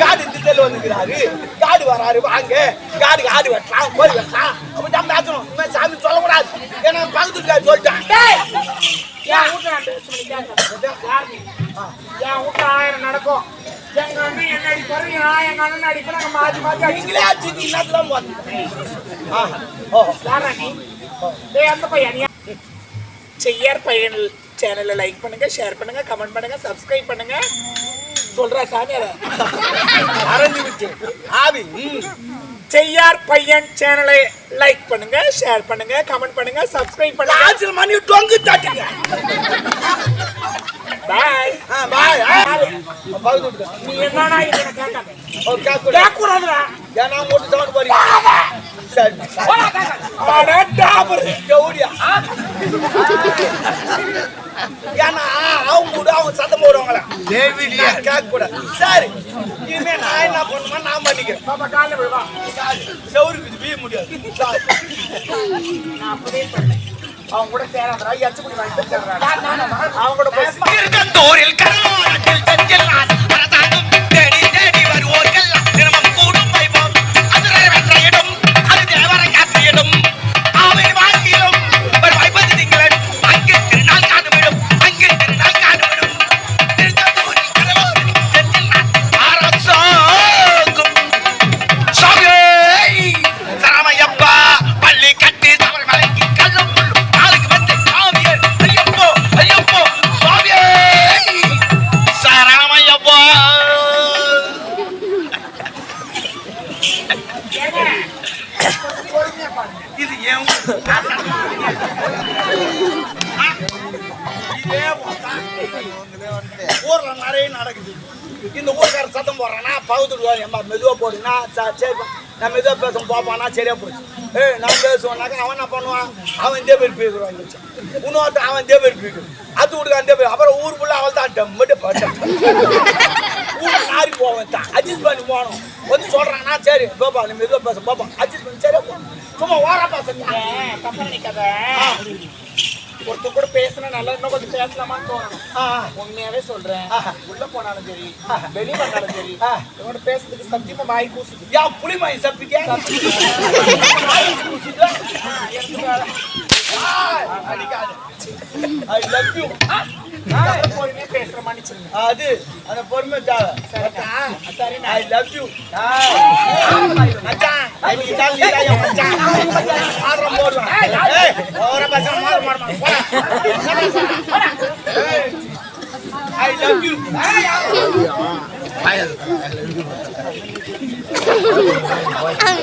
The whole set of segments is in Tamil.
காடு திட்டல வந்துக்கிறாரு காடு வராரு வாங்க. காடு ஆடு வெட்டலாம் கோழி வெட்டலாம். அப்படி தான் பேசணும். இந்த மாதிரி சாமி சொல்லக்கூடாது. ஏன்னா பக்கத்துக்கு சொல்லிட்டேன்! என் வீட்டுல நான்? என் வீட்டுல ஆயிரம் நடக்கும். எங்க அண்ணன் என்ன அடிப்பாரு? நான் எங்க அண்ணன் அடிப்பேன் மாத்தி மாத்தி அடிச்சு நீங்களே அடிச்சு போறீங்க? ஆ. ஓ. யாரா நீ? டேய் அந்த பையன் செய்யார் பையன் சேனலை லைக் பண்ணுங்க ஷேர் பண்ணுங்க கமெண்ட் பண்ணுங்க சப்ஸ்கிரைப் பண்ணுங்க. சொல்றா சாமி அதை. அரைஞ்சு விட்டு. ஆவி செய்யார் பையன் சேனலை லைக் பண்ணுங்க ஷேர் பண்ணுங்க கமெண்ட் பண்ணுங்க சப்ஸ்கிரைப் பண்ணுங்க. ஆச்சல் மணி டொங்கு தட்டுங்க பாய் பாய் நீ என்னடா இதை கேட்காத? ஓ கேட்க கேட்கக்கூடாதுடா. ஏன்னா மூட்டு சவுண்ட் போறீங்க? சரி. போடா டாபர். கௌரியா. ஏன்னா அவங்க கூட அவங்க சத்தம் போடுவாங்களே? தேவிலியா கேட்க கூட சரி இனிமே நான் என்ன பண்ணுமா நான் பண்ணிக்கிறேன். பாப்பா காலைல போய் வா. செவருக்கு வீய முடியாது. சரி. நான் அப்படியே சொன்னேன் அவங்க கூட சேராதடா எச்சு வாங்கிட்டு சேர்றா அவங்க கூட போய் திருக்கந்தூரில் கர்நாடகில் தஞ்சல் ஊர்ல நிறைய நடக்குது இந்த ஊர்க்கார சத்தம் போடுறானா பகுத்துட்டு எம்மா மெதுவாக போடுனா ச- சரிப்பா நான் மெதுவாக பேச போப்பானா சரியா போச்சு ஏ நான் பேசுவேன்னாக்கா அவன் என்ன பண்ணுவான் அவன் இந்த பேர் பேசுவான் இன்னொருத்த அவன் இந்த பேர் பேசுவான் அது விடுக்க அந்த பேர் அப்புறம் ஊருக்குள்ள அவள் தான் டம்மட்டு பட்டம் ஊர் மாறி போவேன் தான் அட்ஜஸ்ட் பண்ணி போகணும். வந்து சொல்றானா சரி பாப்பா நீ மெதுவாக பேச பாப்பா. அட்ஜஸ்ட் பண்ணி சரியா போ. சும்மா ஓரா பேசுறேன் ஏய், தப்பா நினைக்காத கூட பேசினா நல்லா இன்னும் கொஞ்சம் பேசலாமான்னு தோணும். உண்மையாவே சொல்றேன். உள்ள போனாலும் சரி வெளிய வந்தாலும் சரி. இவனோட பேசுறதுக்கு சத்தியமா வாய் கூசுது. யா புளிமாய் சப்பிக்க? ஐ லவ் யூ பொறுமையா பேசுற மன்னிச்சிருங்க அது அந்த பொறுமை தேவை சரி ஐ லவ் யூ மச்சான் ஐ தான் நீ தான் என் மச்சான். மாத்திரம் போடுவேன் ஏய் ஓர போடா. ஐ லவ் யூ ஒண்ணு வாடி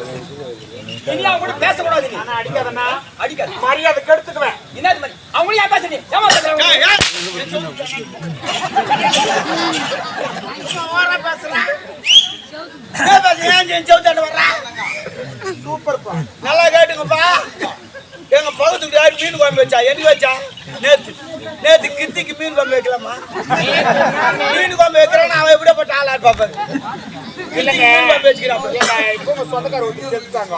அவங்க கூட பேசக்கூடாது நீ. நான் அடிக்காதண்ணா. அடிக்காத. மரியாதை கெடுத்துக்குவேன் என்னது மாதிரி அவங்களும் ஏன் பேசுறீங்க? ஏமா சூப்பர்ப்பா. நல்லா கேட்டுங்கப்பா எங்க பக்கத்துக்கு யார் மீன் குழம்பு வச்சா? எனக்கு வச்சா? நேத்து. நேத்து கித்திக்கு மீன் குழம்பு வைக்கலாமா? மீன் குழம்பு வைக்கிறேன்னு அவன் எப்படிப்பட்ட ஆளா பாப்பாரு சொந்தக்கார ஒருத்தர் செத்துட்டாங்க.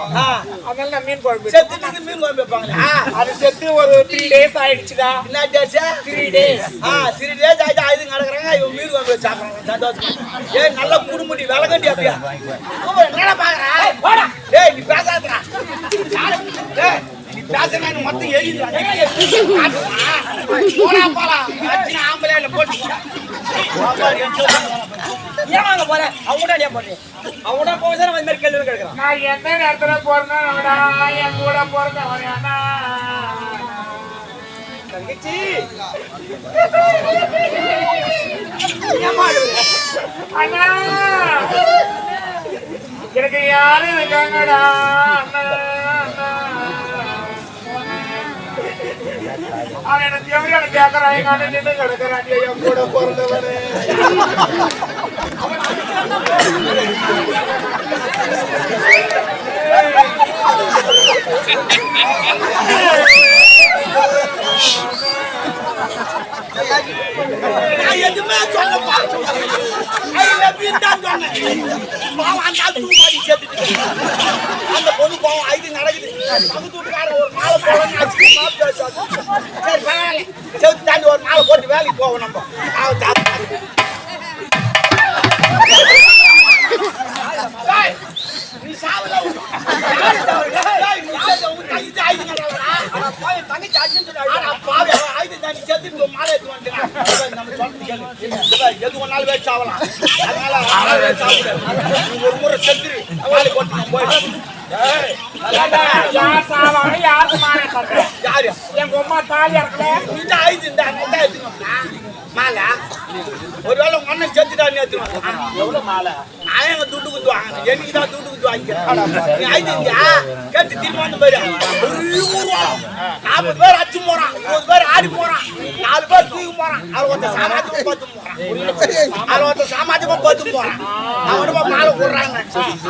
அதனால நான் மீன் குழம்பு செத்துட்டு மீன் குழம்பு வைப்பாங்களா. அது செத்து ஒரு த்ரீ டேஸ் ஆயிடுச்சுடா. என்ன டேஸா த்ரீ டேஸ் ஆ த்ரீ டேஸ் ஆயிட்டு ஆயுது நடக்கிறாங்க இவன் மீன் குழம்பு சாப்பிட்றாங்க. சந்தோஷமா. ஏய் நல்ல குடும்படி அப்படியா? என்னடா பாக்குற? போடா. ஏய் நீ பேசாதடா. ஏய் நீ பேசுனா மொத்தம் எரியுதுடா போடா ஆம்பளை போட்டு போடா. பாப்பா, என் சொல்லுங்க. ஏன் வாங்க போற? அவங்க கூட ஏன் போறீங்க அவங்க கூட போக இந்த மாதிரி கேள்வி கேட்கறான். நான் எந்த நேரத்துல போறேன்னா என் கூட போறேன் தங்கச்சி. ஏம்மா? அழுகுற? அண்ணா. எனக்கு யாரு இருக்காங்கடா. அவன் எனக்கு எப்படி எனக்கு கேட்கறான் எங்க அண்ணன் நின்று கிடக்குறான். என் கூட பிறந்தவனு நான் எதுவுமே சொல்லப்பா ஐ லவ் யூ தான் சொன்னேன் பாவம் அந்த ஆள் தூமாடி சேர்த்துட்டு அந்த பொண்ணு பாவம் ஐது நடக்குது பக்கத்து வீட்டுக்காரர் ஒரு மாலை போடணும் அசிங்கமா பேசாது சரி பரவாயில்ல. செவுத்து தாண்டி ஒரு மாலை போட்டு வேலைக்கு போவோம் நம்ம. எது ஒண்ணாலும் வச்சு சாவலாம். அதனால ஒரு முறை செத்துரு. மாலை போட்டு நான் யாரு? எங்க அம்மா தாலி இறக்கல இந்த ஆயுதம் இந்த அண்ணன் மாலை ஒருவேளை உங்க அண்ணன் செத்துட்டா எடுத்துன்னு எவ்வளவு மாலை நான் எங்க துட்டு குத்து வாங்கினேன் எனக்கு தான் துட்டு குத்து வாங்கிக்கிறேன் நீ ஆயிடுங்க கேட்டு திரும்ப வந்து பாரு நாற்பது பேர் அச்சு போறான். இருபது பேர் ஆடி போறான். நாலு பேர் தூக்கி போறான். அவன் ஒருத்த சாமாஜிகம் போறான். அவன் ஒருத்த சாமாஜிகம் போறான். அவனுமா மாலை போடுறாங்க.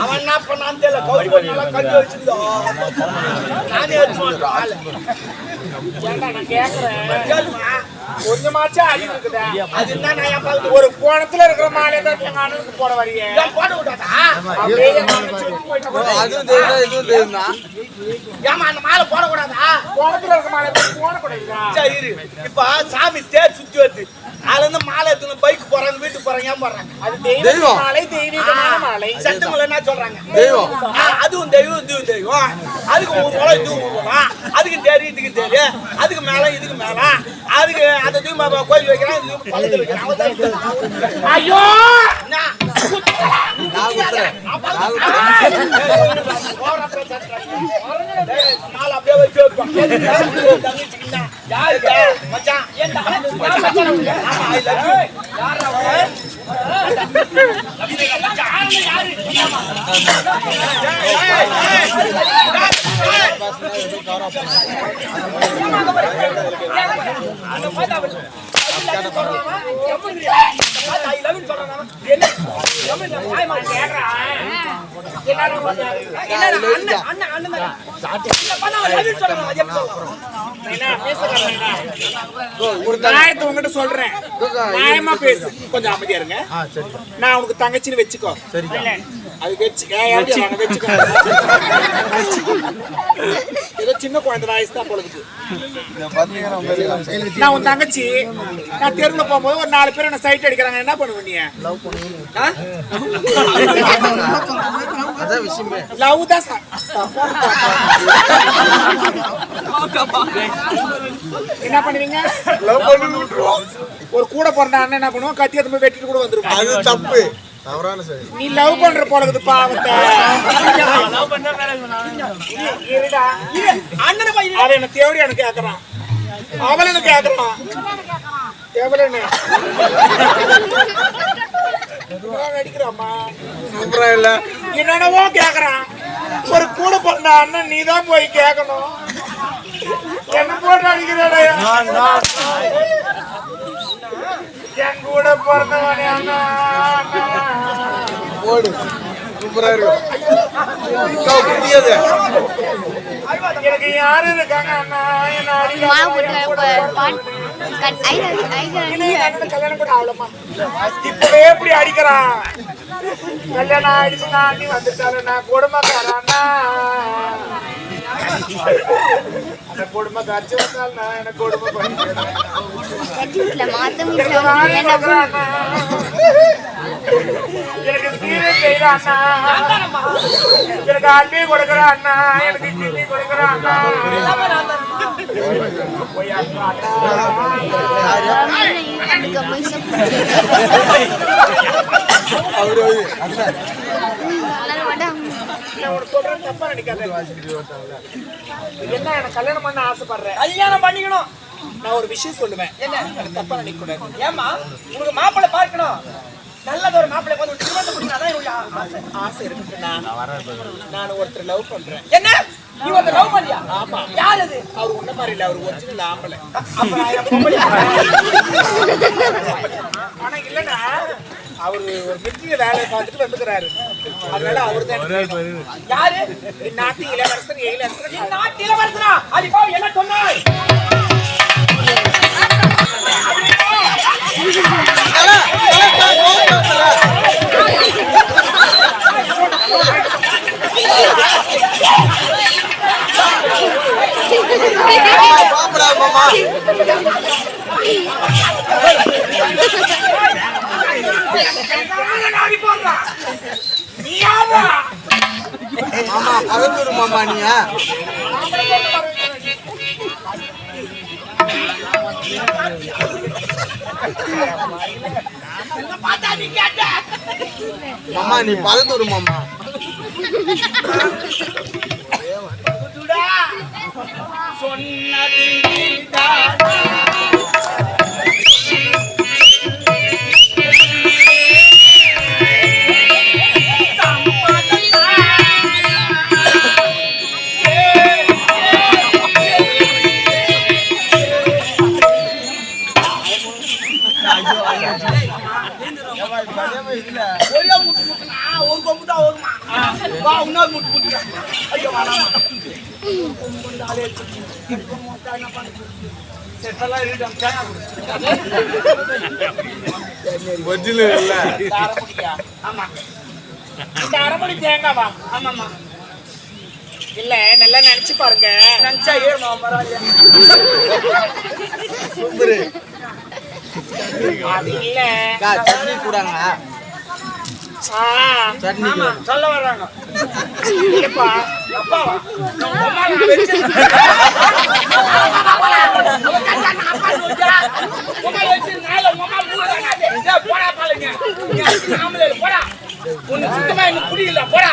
அவன் என்ன பண்ணான்னு தெரியல. கவுரி வச்சிருந்தோம் நானே எடுத்து நான் கொஞ்சமாச்சும் அறிவு இருக்குதா. அது என்ன நான் என் பக்கத்து ஒரு கோணத்துல இருக்கிற மாலை தான் எங்க அண்ணனுக்கு போட வரீங்க போட விட்டாதா? அதுவும் இதுவும் ஏமா அந்த மாலை போடக்கூடாதா? கோணத்துல இருக்கிற மாலை போடக்கூடாதா? சரி. இப்ப சாமி தேர் சுத்தி வருது. அதுல இருந்து மாலை எடுத்துன்னு பைக் போறாங்க வீட்டுக்கு போறாங்க ஏன் போறாங்க அது தெய்வம். மாலை தெய்வீகமான மாலை. சட்டங்கள் என்ன சொல்றாங்க? தெய்வம். அதுவும் தெய்வம் இதுவும் தெய்வம். அதுக்கு ஒரு குளம் இதுவும் ஒரு அதுக்கு தேரி இதுக்கு தேரி. அதுக்கு மேல இதுக்கு மேல. அதுக்கு அந்த பாபா கோயில் வைக்கிறான். ஐயோ அப்படியே வச்சு? யாருக்கு? மச்சான். உங்ககிட்ட சொல்றேன். நியாயமா பேசு. கொஞ்சம் அமைதியா இருங்க. நான் உனக்கு தங்கச்சின்னு வச்சுக்கோ. அது வச்சு ஏன் ஏன் நாங்க வச்சுக்கோ ஏதோ சின்ன குழந்தை வயசு தான் பொழுது நான் உன் தங்கச்சி நான் தெருவுல போகும்போது ஒரு நாலு பேர் என்ன சைட் அடிக்கிறாங்க. என்ன பண்ணுவ நீ? லவ் தான் என்ன பண்ணுவீங்க? ஒரு கூட பிறந்த அண்ணன் என்ன பண்ணுவோம் கத்தி எடுத்து போய் வெட்டிட்டு கூட வந்துருவான். அது தப்பு. தவறான செயல். நீ லவ் பண்ற போலகுது பாவத்தை. இருடா. அண்ணனை பையன் அவன் என்ன தேவடி எனக்கு கேக்குறான். அவன் என்ன கேக்குறான். எவ்வளவு நடிக்கிறாமா சூப்பரா இல்ல. என்னென்னவோ கேக்குறான். ஒரு கூட பிறந்த அண்ணன் நீ தான் போய் கேட்கணும் என்ன போட்டு அடிக்கிறடா? என் கூட பிறந்தவனே அண்ணா அண்ணா. சூப்பரா இருக்கும் எனக்கு யாரு இருக்காங்க அண்ணா என்ன கல்யாணம் கூட இப்பவே எப்படி அடிக்கிறான் கல்யாணம் ஆயிடுச்சுன்னா அண்ணி வந்துட்டாரு நான் குடும்பக்காரண்ணா எனக்கு சீரை செய்யற அண்ணா எனக்கு அள்ளி கொடுக்குற அண்ணா எனக்கு கிள்ளி கொடுக்குற அண்ணா போய் அண்ணா, என்ன எனக்கு கல்யாணம் பண்ண ஆசைப்படுறேன். கல்யாணம் பண்ணிக்கணும். நான் ஒரு விஷயம் சொல்லுவேன். என்ன தப்பா நினைக்க கூடாது ஏமா உனக்கு மாப்பிள்ளை பார்க்கணும். நல்லது ஒரு மாப்பிள்ளை வந்து திருமணம் அதான் என்னுடைய ஆசை. ஆசை நான் நான் ஒருத்தர் லவ் பண்றேன். என்ன? நீ லவ் பண்ணியா ஆமா. யார் அது? அவர் உன்ன மாதிரி இல்ல அவர் ஒரிஜினல் ஆம்பளை? ஆனா இல்லனா அவரு ஒரு மிலிட்டரி வேலை பார்த்துட்டு வந்துக்கிறாரு. அதனால அவர் தான் யாரு? நாட்டு இளவரசர் இளவரசர் நாட்டு இளவரசனா அடி பாவி என்ன சொன்னாய்? பாப்படா மாமா. மாமா பகத்தூர் மாமா நீயா நீ கேட்ட மாமா நீ பகத்தூர் மாமா சொன்னது ஒரிஜினல் இல்ல. ஆமா இந்த அரைமணி தேங்காவா? ஆமாமா இல்ல நல்லா நினைச்சு பாருங்க. நினைச்சா சூப்பரு அது இல்ல. ஆ, சட்னி. சொல்ல வர்றாங்க. போடா இல்லை, போடா. உனக்கு சுத்தமா எனக்கு புரியல போடா.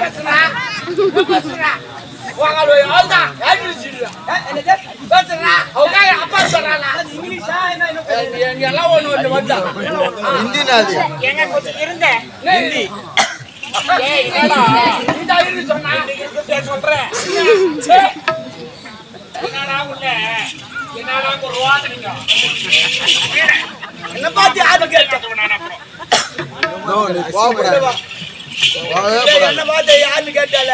பேசுறா? வாங்க அவ்வளோதான் யாருக்கு வச்சிருக்கா பேசுறா. அவங்க அப்பா சொல்றாங்க இங்கிலீஷா என்ன எல்லாம் ஒன்று ஒன்று வந்தா. ஹிந்தினா அது எங்க கொஞ்சம் இருங்க ஹிந்தி ஏய் என்னடா? இந்த இருந்து சொன்னா. சொல்றேன் என்னடா உள்ள என்னடா ஒரு வாதனீங்க என்ன பார்த்து யாரு கேட்டா? நோ நீ போகக்கூடாது என்ன பார்த்து யாருன்னு கேட்டால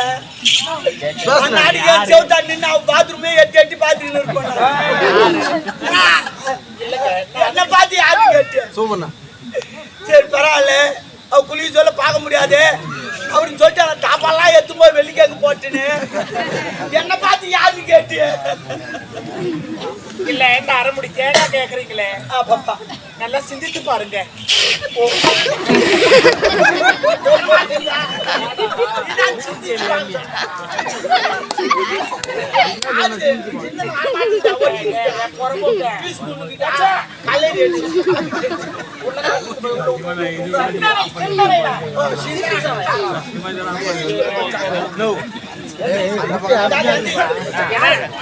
பேசுன நாளைக்கு செவுத்தா நின்று அவன் பாத்ரூமே எட்டி எட்டி பார்த்துட்டு இருப்பான் என்ன பார்த்து யாருன்னு கேட்டு சூப்பர்ண்ணா. சரி பரவாயில்ல. அவ குளிக்க சொல்ல பார்க்க முடியாது. அப்படின்னு சொல்லிட்டு அந்த டாப்பெல்லாம் எடுத்து போய் வெள்ளிக்கேக்கு போட்டுன்னு. என்ன பார்த்து யாருன்னு கேட்டு. இல்ல இந்த அரைமுடி தேங்காய் கேக்குறீங்களே. அப்பப்பா. நல்லா சிந்தித்து பாருங்க.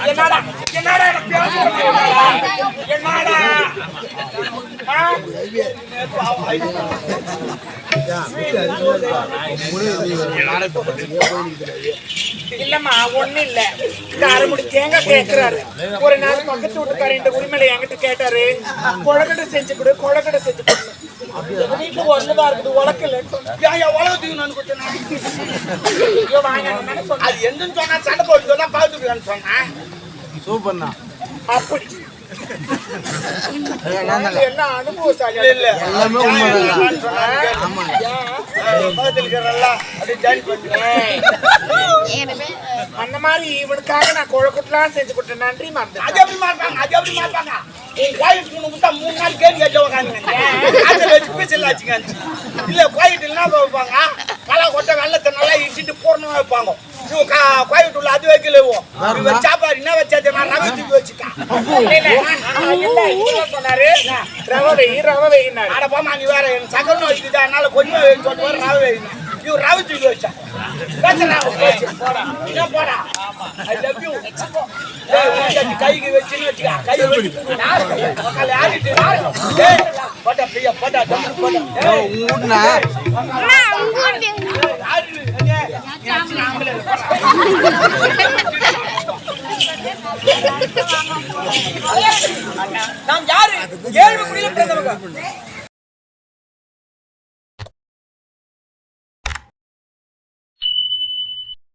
என்னடா? என்னடா பேச? என்னடா? இல்லம்மா ஒண்ணு இல்ல. இந்த அரைமுடி தேங்காய் கேக்குறாரு. ஒரு நாள் பக்கத்து வீட்டுக்காரர் இந்த உரிமையில என்கிட்ட கேட்டாரு கொழக்கட்டை செஞ்சு கொடு கொழக்கட்டை செஞ்சு கொடு. வீட்டுல ஒண்ணுதான் இருக்குது என் உலகத்துக்கு நான் கொடுத்தேன். அது எந்தன்னு சொன்னா சண்டை போட்டு சொன்னா பார்த்துக்கலான்னு சொன்னேன் சூப்பர்ண்ணா. அப்படி. என்ன அனுபவசாலி இல்ல இல்ல. எல்லாமே அந்த மாதிரி இவனுக்காக நான் குழக்கட்டெல்லாம் செஞ்சு கொடுத்தேன். நன்றி மறந்து அது எப்படி மாட்டாங்க அது எப்படி மாட்டாங்க உனக்கு விட்டா மூணு நாள் கேள்வி கேட்டு வச்சு பேசல இல்ல கோயிலுக்கு என்ன வைப்பாங்க களை கொட்டை வெள்ளத்தை நல்லா இடிச்சிட்டு பூர்ணமா வைப்பாங்க. இவன் கா- கோயிலுக்கு உள்ள அது வைக்கலவோ இவன் சாப்பாடு என்ன வச்சாச்சு நான் ரவை தூக்கி வச்சுட்டான் சொன்னாரு ரவை வை ரவை வைனாரு அட போமா நீ வேற சக்கரை நோய் இருக்குது அதனால கொஞ்சம் வேணும் சொல்லிட்டு வர ரவை வைக்கணும் இவன் ரவை தூக்கி வச்சான் கைக்கு வச்சுன்னு வச்சுக்க. கையை வச்சு ஆடிட்டு யாரு? ஏய், போடா, பிரியா, போடா, தம்பி, போடா. ஏய், ஊடுண்ணா யாரு? அண்ணே, நீ அடிச்சு ஆம்பளை இல்லை, போடா. நாம் யாரு? ஏழு குடியில பிறந்தவங்க.